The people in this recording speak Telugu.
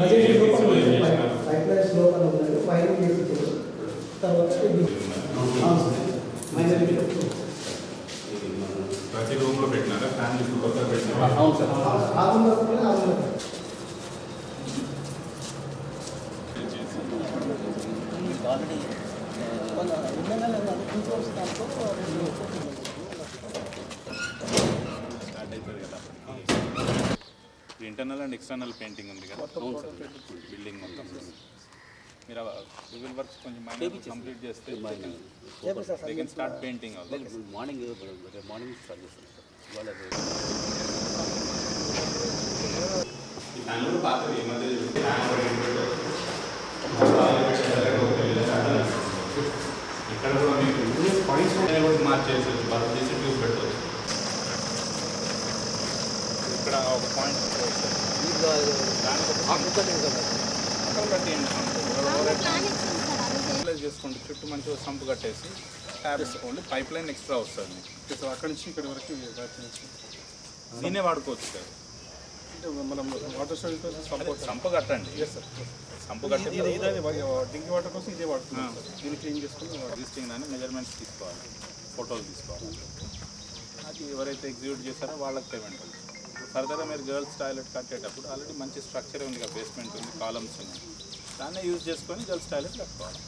బడ్జెట్ లోపల ఉంది. పైప్ లైన్స్ లోపల ఉంది. ఫైన్ తీసుకొచ్చారు తర్వాత ప్రతి రూమ్లో పెట్టినారా? ఫ్యామిలీ కొత్తగా పెట్టినారా? స్టార్ట్ అవుతుంది కదా. ఇంటర్నల్ అండ్ ఎక్స్టర్నల్ పెయింటింగ్ ఉంది కదా. బిల్డింగ్ మొత్తం. మీరు సివిల్ వర్క్స్ కొంచెం మైనర్ కంప్లీట్ చేస్తే they can start painting morning morning start చేస్తాను ఇక్కడ కూడా మీకు పాయింట్స్ కూడా మార్చేసి ఇక్కడ ఒక పాయింట్ యూటిలైజ్ చేసుకోండి చుట్టూ మంచిగా సంపు కట్టేసి ట్యాప్ వేసుకోండి పైప్ లైన్ ఎక్స్ట్రా వస్తుంది. మీకు సో అక్కడి నుంచి ఇక్కడి వరకు దీన్నే వాడుకోవచ్చు సార్. అంటే మనం వాటర్ స్టోరేజ్ కోసం సపోర్ట్ సంపు కట్టండి. సంపు కట్టి ఇది ఇదే డ్రింక్ వాటర్ కోసం ఇదే వాడుతున్నాం సార్. దీన్ని క్లీన్ చేసుకుని ఎగ్జిస్టింగ్ దాన్ని మెజర్మెంట్స్ తీసుకోవాలి ఫోటోలు తీసుకోవాలి. అది ఎవరైతే ఎగ్జిక్యూట్ చేస్తారో వాళ్ళకి పేమెంట్ ఫర్దర్గా మీరు గర్ల్స్ టాయిలెట్ కట్టేటప్పుడు ఆల్రెడీ మంచి స్ట్రక్చర్ ఉంది కదా బేస్మెంట్ ఉంది కాలమ్స్ ఉన్నాయి. దాన్నే యూజ్ చేసుకొని గర్ల్స్ టాయిలెట్ కట్టుకోవాలి.